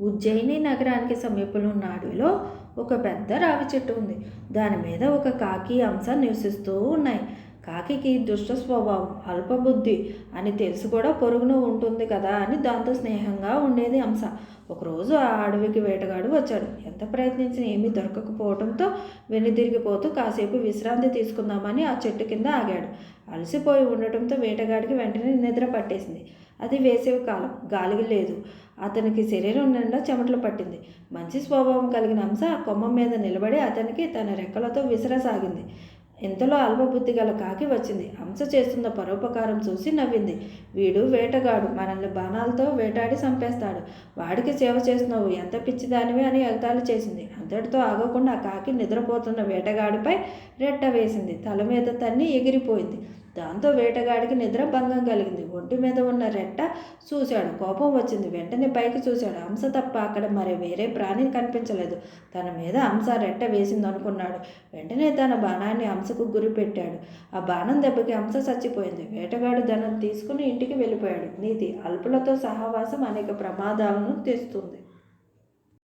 ఉజ్జయిని నగరానికి సమీపంలో ఉన్న అడవిలో ఒక పెద్ద రావి చెట్టు ఉంది. దాని మీద ఒక కాకి అంశ నివసిస్తూ ఉన్నాయి. కాకికి దుష్ట స్వభావం అల్పబుద్ధి అని తెలిసి కూడా పొరుగున ఉంటుంది కదా అని దాంతో స్నేహంగా ఉండేది అంశ. ఒకరోజు ఆ అడవికి వేటగాడు వచ్చాడు. ఎంత ప్రయత్నించినా ఏమీ దొరకకపోవడంతో వెనుదిరిగిపోతూ కాసేపు విశ్రాంతి తీసుకుందామని ఆ చెట్టు కింద ఆగాడు. అలసిపోయి ఉండటంతో వేటగాడికి వెంటనే నిద్ర పట్టేసింది. అది వేసవి కాలం గాలికి లేదు. అతనికి శరీరం నిండా చెమటలు పట్టింది. మంచి స్వభావం కలిగిన అంశ కొమ్మ మీద నిలబడి అతనికి తన రెక్కలతో విసిరసాగింది. ఇంతలో అల్పబుద్ధి గల కాకి వచ్చింది. హంస చేస్తున్న పరోపకారం చూసి నవ్వింది. వీడు వేటగాడు. మనల్ని బాణాలతో వేటాడి చంపేస్తాడు. వాడికి సేవ చేస్తున్నావు. ఎంత పిచ్చిదానివి అని ఎగతాళి చేసింది. అంతటితో ఆగకుండా ఆ కాకి నిద్రపోతున్న వేటగాడిపై రెట్ట వేసింది. తల మీద తన్ని ఎగిరిపోయింది. దాంతో వేటగాడికి నిద్ర భంగం కలిగింది. ఒంటి మీద ఉన్న రెట్ట చూశాడు. కోపం వచ్చింది. వెంటనే పైకి చూశాడు. హంస తప్ప అక్కడ మరి వేరే ప్రాణి కనిపించలేదు. తన మీద హంస రెట్ట వేసింది అనుకున్నాడు వెంటనే తన బాణాన్ని హంసకు గురి పెట్టాడు. ఆ బాణం దెబ్బకి హంస చచ్చిపోయింది. వేటగాడు ధనం తీసుకుని ఇంటికి వెళ్ళిపోయాడు. నీతి అల్పులతో సహవాసం అనేక ప్రమాదాలను తెస్తుంది.